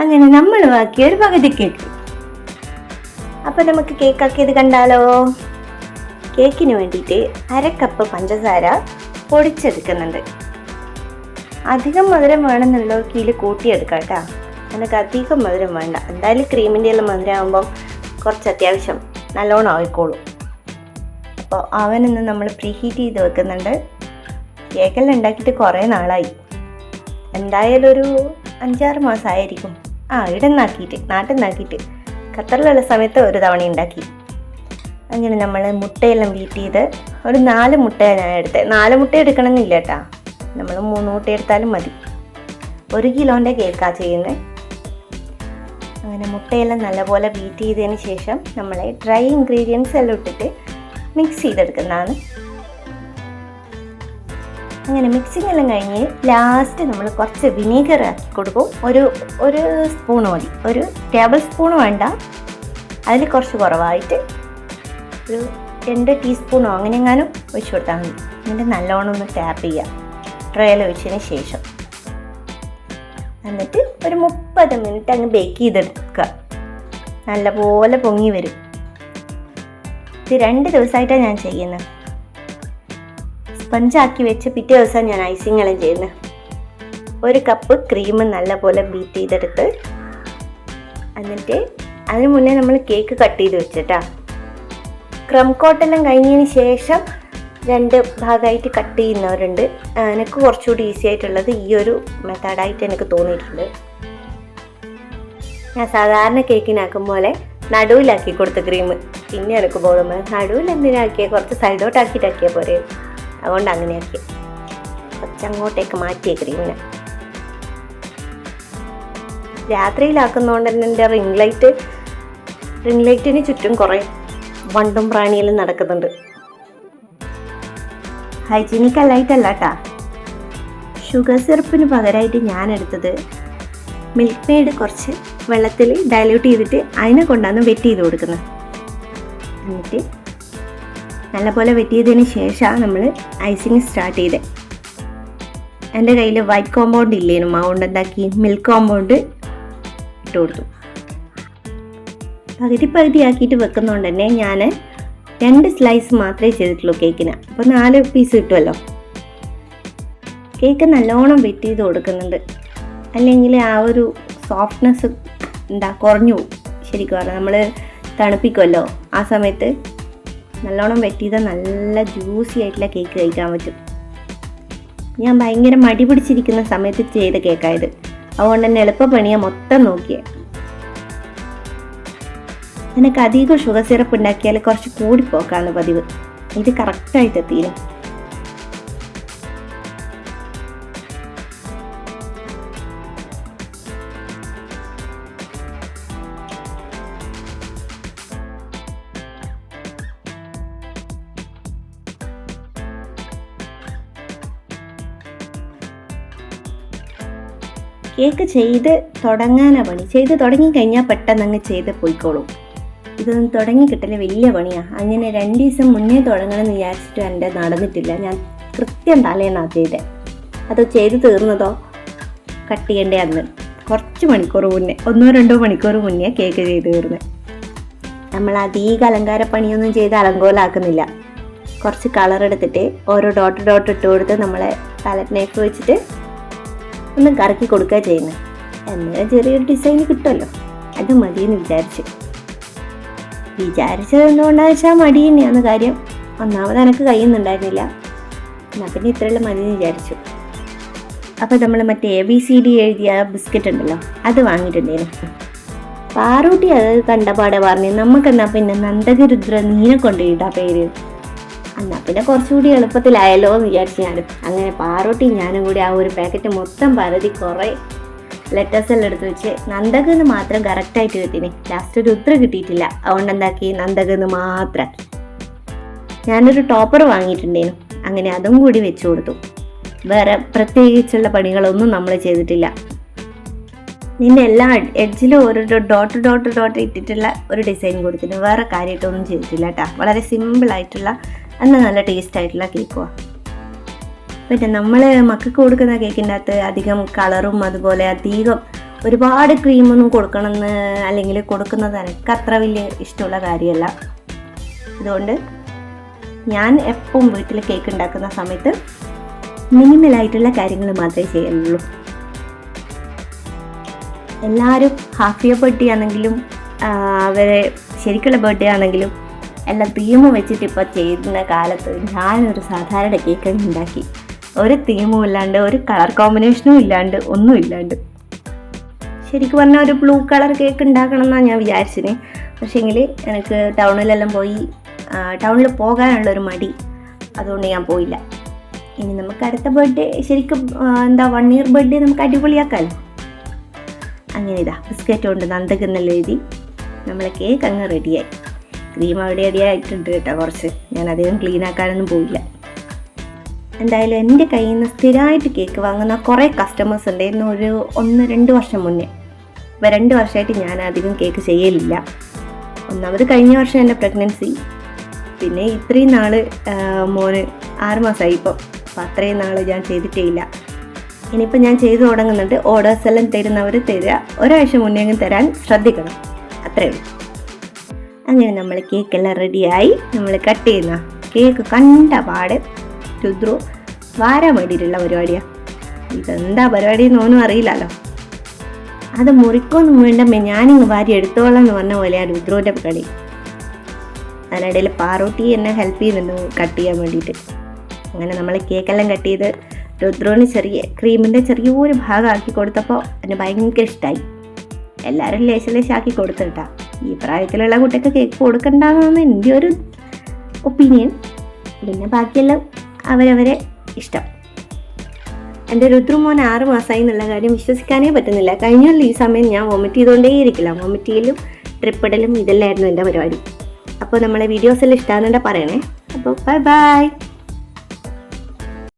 അങ്ങനെ നമ്മൾ ബാക്കി ഒരു പകുതി കേക്ക് അപ്പൊ നമുക്ക് കേക്കാക്കിയത് കണ്ടാലോ? കേക്കിന് വേണ്ടിയിട്ട് അര കപ്പ് പഞ്ചസാര പൊടിച്ചെടുക്കുന്നുണ്ട്. അധികം മധുരം വേണമെന്നുള്ളവർക്ക് ഇതിൽ കൂട്ടിയെടുക്കാം കേട്ടോ. നമുക്ക് അധികം മധുരം വേണ്ട. എന്തായാലും ക്രീമിന്റെ എല്ലാം മധുരം കുറച്ച് അത്യാവശ്യം നല്ലോണം ആയിക്കോളും. അപ്പോൾ അവനൊന്ന് നമ്മൾ പ്രീ ഹീറ്റ് ചെയ്ത് വെക്കുന്നുണ്ട്. കേക്കെല്ലാം ഉണ്ടാക്കിയിട്ട് കുറേ നാളായി. എന്തായാലും ഒരു അഞ്ചാറ് മാസമായിരിക്കും. ആ ഇവിടെ നിന്നാക്കിയിട്ട് നാട്ടിൽ നിന്നാക്കിയിട്ട് ഖത്തറിലുള്ള സമയത്ത് ഒരു തവണ ഉണ്ടാക്കി. അങ്ങനെ നമ്മൾ മുട്ടയെല്ലാം ബീറ്റ് ചെയ്ത് ഒരു നാല് മുട്ട ഞാൻ എടുത്തത് നാല് മുട്ട എടുക്കണമെന്നില്ല കേട്ടാ. നമ്മൾ മൂന്ന് മുട്ട എടുത്താലും മതി. ഒരു കിലോന്റെ കേക്കാണ് ചെയ്യുന്നത് അങ്ങനെ മുട്ടയെല്ലാം നല്ലപോലെ ബീറ്റ് ചെയ്തതിന് ശേഷം നമ്മൾ ഡ്രൈ ഇൻഗ്രീഡിയൻസ് എല്ലാം ഇട്ടിട്ട് മിക്സ് ചെയ്തെടുക്കുന്നതാണ്. അങ്ങനെ മിക്സിംഗ് എല്ലാം കഴിഞ്ഞ് ലാസ്റ്റ് നമ്മൾ കുറച്ച് വിനീഗർ ആക്കി കൊടുക്കും. ഒരു ഒരു സ്പൂൺ മതി. ഒരു ടേബിൾ സ്പൂൺ വേണ്ട. അതിൽ കുറച്ച് കുറവായിട്ട് ഒരു രണ്ട് ടീസ്പൂണോ അങ്ങനെ എങ്ങാനും ഒഴിച്ചു കൊടുത്താൽ മതി. എന്നിട്ട് നല്ലോണം ഒന്ന് ടാപ്പ് ചെയ്യാം. ട്രയൽ ഒഴിച്ചതിന് ശേഷം. എന്നിട്ട് ഒരു മുപ്പത് മിനിറ്റ് അങ്ങ് ബേക്ക് ചെയ്തെടുക്കുക. നല്ലപോലെ പൊങ്ങി വരും. ഇത് രണ്ട് ദിവസമായിട്ടാണ് ഞാൻ ചെയ്യുന്നത്. സ്പഞ്ചാക്കി വെച്ച് പിറ്റേ ദിവസം ഞാൻ ഐസിങ് എല്ലാം ചെയ്യുന്നത് ഒരു കപ്പ് ക്രീം നല്ലപോലെ ബീറ്റ് ചെയ്തെടുത്ത് എന്നിട്ട് അതിന് മുന്നേ നമ്മൾ കേക്ക് കട്ട് ചെയ്ത് വെച്ചിട്ടാ. ക്രം കോട്ടെല്ലാം കഴിഞ്ഞതിന് ശേഷം രണ്ട് ഭാഗമായിട്ട് കട്ട് ചെയ്യുന്നവരുണ്ട്. എനിക്ക് കുറച്ചുകൂടി ഈസി ആയിട്ടുള്ളത് ഈ ഒരു മെത്തേഡായിട്ട് എനിക്ക് തോന്നിയിട്ടുണ്ട്. ഞാൻ സാധാരണ കേക്കിനാക്കും പോലെ നടുവിലാക്കി കൊടുത്ത ക്രീം പിന്നെ എനിക്ക് ബോധം നടുവിൽ എന്തിനാക്കിയ? കുറച്ച് സൈഡോട്ടാക്കിയിട്ടാക്കിയാൽ പോരെ. അതുകൊണ്ട് അങ്ങനെയായിരിക്കും. കൊച്ചങ്ങോട്ടേക്ക് മാറ്റിയ ക്രീമിനെ രാത്രിയിലാക്കുന്നതുകൊണ്ട് തന്നെ എന്റെ റിംഗ് ലൈറ്റ് റിംഗ് ലൈറ്റിന് ചുറ്റും കുറേ വണ്ടും പ്രാണിയെല്ലാം നടക്കുന്നുണ്ട്. ഹൈജീനിക് അല്ലായിട്ടല്ല കേട്ടാ ഷുഗർ സിറപ്പിന് പകരമായിട്ട് ഞാൻ എടുത്തത് മിൽക്ക് മെയ്ഡ് കുറച്ച് വെള്ളത്തിൽ ഡയല്യൂട്ട് ചെയ്തിട്ട് അതിനെ കൊണ്ടാണ് വെറ്റ് ചെയ്ത് കൊടുക്കുന്നത്. എന്നിട്ട് നല്ലപോലെ വെട്ടിയതിന് ശേഷമാണ് നമ്മൾ ഐസിങ് സ്റ്റാർട്ട് ചെയ്തത് എന്റെ കയ്യിൽ വൈറ്റ് കോമ്പൗണ്ട് ഇല്ലേനും. അതുകൊണ്ട് എന്താക്കി? മിൽക്ക് കോമ്പൗണ്ട് ഇട്ട് കൊടുത്തു. പകുതി പകുതി ആക്കിയിട്ട് വെക്കുന്നതുകൊണ്ട് തന്നെ ഞാൻ രണ്ട് സ്ലൈസ് മാത്രമേ ചെയ്തിട്ടുള്ളൂ കേക്കിന് അപ്പോൾ നാല് പീസ് കിട്ടുമല്ലോ കേക്ക് നല്ലോണം വെട്ടി ചെയ്ത് കൊടുക്കുന്നുണ്ട്. അല്ലെങ്കിൽ ആ ഒരു സോഫ്റ്റ്നെസ് എന്താ കുറഞ്ഞു ശരിക്കും പറഞ്ഞാൽ നമ്മൾ തണുപ്പിക്കുമല്ലോ ആ സമയത്ത് നല്ലോണം ചെയ്താൽ നല്ല ജ്യൂസി ആയിട്ടുള്ള കേക്ക് കഴിക്കാൻ പറ്റും. ഞാൻ ഭയങ്കര മടി പിടിച്ചിരിക്കുന്ന സമയത്ത് ചെയ്ത കേക്കായത് അതുകൊണ്ട് തന്നെ എളുപ്പപ്പണിയാ മൊത്തം നോക്കിയേ. എനിക്ക് അധികം ഷുഗർ സിറപ്പ് ഉണ്ടാക്കിയാൽ കുറച്ച് കൂടിപ്പോക്കാണ് പതിവ്. ഇത് കറക്റ്റായിട്ട് എത്തിയില്ല? കേക്ക് ചെയ്ത് തുടങ്ങാനാ പണി. ചെയ്ത് തുടങ്ങി കഴിഞ്ഞാൽ പെട്ടെന്ന് അങ്ങ് ചെയ്ത് പോയിക്കോളും. ഇതൊന്നും തുടങ്ങി കിട്ടൽ വലിയ പണിയാണ് അങ്ങനെ രണ്ട് ദിവസം മുന്നേ തുടങ്ങണമെന്ന് വിചാരിച്ചിട്ട് എന്റെ നടന്നിട്ടില്ല. ഞാൻ കൃത്യം തലേന്നാണ് ചെയ്തത് അത് ചെയ്ത് തീർന്നതോ? കട്ട് ചെയ്യേണ്ടേ അന്ന്. കുറച്ച് മണിക്കൂർ മുന്നേ ഒന്നോ രണ്ടോ മണിക്കൂർ മുന്നേ കേക്ക് ചെയ്ത് തീർന്നത് നമ്മൾ അധികം അലങ്കാര പണിയൊന്നും ചെയ്ത് അലങ്കോലാക്കുന്നില്ല. കുറച്ച് കളർ എടുത്തിട്ട് ഓരോ ഡോട്ട് ഡോട്ട് ഇട്ട് കൊടുത്ത് നമ്മളെ പാലറ്റ് നൈഫ് വെച്ചിട്ട് ഒന്ന് കറക്കി കൊടുക്കുക ചെയ്യുന്നത് എന്നാൽ ചെറിയൊരു ഡിസൈൻ കിട്ടുമല്ലോ. അത് മതിയെന്ന് വിചാരിച്ചു. വിചാരിച്ചത് എന്തുകൊണ്ടാന്ന് വെച്ചാൽ മടി തന്നെയാണ് കാര്യം. ഒന്നാമത് എനിക്ക് കഴിയുന്നുണ്ടായിരുന്നില്ല എന്നാൽ പിന്നെ ഇത്രയുള്ള മതി എന്ന് വിചാരിച്ചു. അപ്പോൾ നമ്മൾ മറ്റേ എ ബി സി ഡി എഴുതിയ ബിസ്ക്കറ്റ് ഉണ്ടല്ലോ അത് വാങ്ങിയിട്ടുണ്ടായിരുന്നു. പാറൂട്ടി അത് കണ്ടപാടെ പറഞ്ഞു നമുക്കെന്നാ പിന്നെ നന്ദഗരുദ്ര നീനെ കൊണ്ടുപോയിട്ടാ പേര്. എന്നാ പിന്നെ കുറച്ചുകൂടി എളുപ്പത്തിലായല്ലോ എന്ന് വിചാരിച്ചു ഞാനും. അങ്ങനെ പാറോട്ടി ഞാനും കൂടി ആ ഒരു പാക്കറ്റ് മൊത്തം പരതി കുറേ ലെറ്റേഴ്സ് എല്ലാം എടുത്ത് വെച്ച് നന്ദക് എന്ന് മാത്രം കറക്റ്റായിട്ട് കിട്ടീന്. ലാസ്റ്റ് ഒരു ഉത്തരം കിട്ടിയിട്ടില്ല. അതുകൊണ്ട് എന്താക്കി? നന്ദക് മാത്രം. ഞാനൊരു ടോപ്പർ വാങ്ങിയിട്ടുണ്ടേനു. അങ്ങനെ അതും കൂടി വെച്ചു കൊടുത്തു. വേറെ പ്രത്യേകിച്ചുള്ള പണികളൊന്നും നമ്മൾ ചെയ്തിട്ടില്ല. നിന്റെ എല്ലാ എഡ്ജിലും ഓരോ ഡോട്ട് ഡോട്ട് ഡോട്ട് ഇട്ടിട്ടുള്ള ഒരു ഡിസൈൻ കൊടുത്തിട്ട് വേറെ കാര്യമായിട്ടൊന്നും ചെയ്തിട്ടില്ല കേട്ടോ. വളരെ സിമ്പിൾ ആയിട്ടുള്ള എന്നാൽ നല്ല ടേസ്റ്റ് ആയിട്ടുള്ള കേക്കുവാ പിന്നെ നമ്മൾ മക്കൾക്ക് കൊടുക്കുന്ന കേക്കിന്റെ അകത്ത് അധികം കളറും അതുപോലെ അധികം ഒരുപാട് ക്രീമൊന്നും കൊടുക്കണമെന്ന് അല്ലെങ്കിൽ കൊടുക്കുന്നത് എനിക്ക് അത്ര വലിയ ഇഷ്ടമുള്ള കാര്യമല്ല. അതുകൊണ്ട് ഞാൻ എപ്പം വീട്ടിൽ കേക്ക് ഉണ്ടാക്കുന്ന സമയത്ത് മിനിമലായിട്ടുള്ള കാര്യങ്ങൾ മാത്രമേ ചെയ്യുന്നുള്ളൂ. എല്ലാവരും ഹാഫിയ ബർത്ത്ഡേ ആണെങ്കിലും അവരെ ശരിക്കുള്ള ബർത്ത്ഡേ ആണെങ്കിലും എല്ലാം തീം വെച്ചിട്ട് ഇപ്പോൾ ചെയ്യുന്ന കാലത്ത് ഞാനൊരു സാധാരണ കേക്ക് ഉണ്ടാക്കി. ഒരു തീമും ഇല്ലാണ്ട് ഒരു കളർ കോമ്പിനേഷനും ഇല്ലാണ്ട് ഒന്നും ഇല്ലാണ്ട്. ശരിക്കും പറഞ്ഞാൽ ഒരു ബ്ലൂ കളർ കേക്ക് ഉണ്ടാക്കണം എന്നാണ് ഞാൻ വിചാരിച്ചിന്. പക്ഷേങ്കിൽ എനിക്ക് ടൗണിലെല്ലാം പോയി ടൗണിൽ പോകാനുള്ള ഒരു മടി. അതുകൊണ്ട് ഞാൻ പോയില്ല. ഇനി നമുക്ക് അടുത്ത ബർത്ത്ഡേ ശരിക്കും എന്താ വൺ ഇയർ ബർത്ത്ഡേ നമുക്ക് അടിപൊളിയാക്കാമല്ലോ അങ്ങനെ ഇതാ ബിസ്ക്കറ്റ് കൊണ്ട് നന്ദകുന്നെല്ലാം എഴുതി. നമ്മളെ കേക്ക് അങ്ങ് റെഡിയായി ക്രീം അവിടെ റെഡിയായിട്ടുണ്ട് കേട്ടോ കുറച്ച്. ഞാൻ അധികം ക്ലീൻ ആക്കാനൊന്നും പോയില്ല എന്തായാലും എന്റെ കയ്യിൽ നിന്ന് സ്ഥിരമായിട്ട് കേക്ക് വാങ്ങുന്ന കുറേ കസ്റ്റമേഴ്സ് ഉണ്ടായിരുന്നു ഒരു ഒന്ന് രണ്ട് വർഷം മുന്നേ. അപ്പോൾ രണ്ട് വർഷമായിട്ട് ഞാൻ അധികം കേക്ക് ചെയ്യലില്ല. ഒന്നാമത് കഴിഞ്ഞ വർഷം എന്റെ പ്രഗ്നൻസി പിന്നെ ഇത്രയും നാൾ മോന് ആറ് മാസമായി ഇപ്പോൾ അപ്പോൾ അത്രയും നാൾ ഞാൻ ചെയ്തിട്ടേ ഇല്ല ഇനിയിപ്പോൾ ഞാൻ ചെയ്തു തുടങ്ങുന്നുണ്ട്. ഓർഡേഴ്സ് എല്ലാം തരുന്നവർ തരിക ഒരാഴ്ച മുന്നേ തരാൻ ശ്രദ്ധിക്കണം. അത്രയേ ഉള്ളൂ. അങ്ങനെ നമ്മൾ കേക്കെല്ലാം റെഡിയായി നമ്മൾ കട്ട് ചെയ്യുന്ന കേക്ക് കണ്ട പാട് രുദ്രു വാരാൻ വേണ്ടിയിട്ടുള്ള പരിപാടിയാണ് ഇതെന്താ പരിപാടി എന്ന് എന്നൊന്നും അറിയില്ലല്ലോ. അത് മുറിക്കൊന്നും വേണ്ടമ്മേ ഞാനിങ്ങ് വാരി എടുത്തോളാം എന്ന് പറഞ്ഞ പോലെയാണ് രുദ്രുവിന്റെ കളി. അതിനിടയിൽ പാറൂട്ടി എന്നെ ഹെൽപ്പ് ചെയ്യുന്നുണ്ട് കട്ട് ചെയ്യാൻ വേണ്ടിയിട്ട്. അങ്ങനെ നമ്മൾ കേക്കെല്ലാം കട്ട് ചെയ്ത് രുദ്രുവിന് ചെറിയ ക്രീമിന്റെ ചെറിയൊരു ഭാഗം ആക്കി കൊടുത്തപ്പോൾ എന്നെ ഭയങ്കര ഇഷ്ടമായി എല്ലാവരും ലേശം ലേശം ആക്കി ഈ പ്രായത്തിലുള്ള കുട്ടിക്ക് കേക്ക് കൊടുക്കണ്ടെന്നാണ് എന്റെ ഒരു ഒപ്പീനിയൻ പിന്നെ ബാക്കിയെല്ലാം അവരവരെ ഇഷ്ടം. എന്റെ രുദ്രമോൻ ആറ് മാസമായി എന്നുള്ള കാര്യം വിശ്വസിക്കാനേ പറ്റുന്നില്ല. കഴിഞ്ഞുള്ള ഈ സമയം ഞാൻ വോമിറ്റ് ചെയ്തുകൊണ്ടേ ഇരിക്കില്ല. വോമിറ്റ് ചെയ്യലും ട്രിപ്പിടലും ഇതെല്ലാമായിരുന്നു എന്റെ പരിപാടി. അപ്പോൾ നമ്മളെ വീഡിയോസ് എല്ലാം ഇഷ്ടമാകുന്നുണ്ടെ പറയണേ. അപ്പോൾ ബൈ ബൈ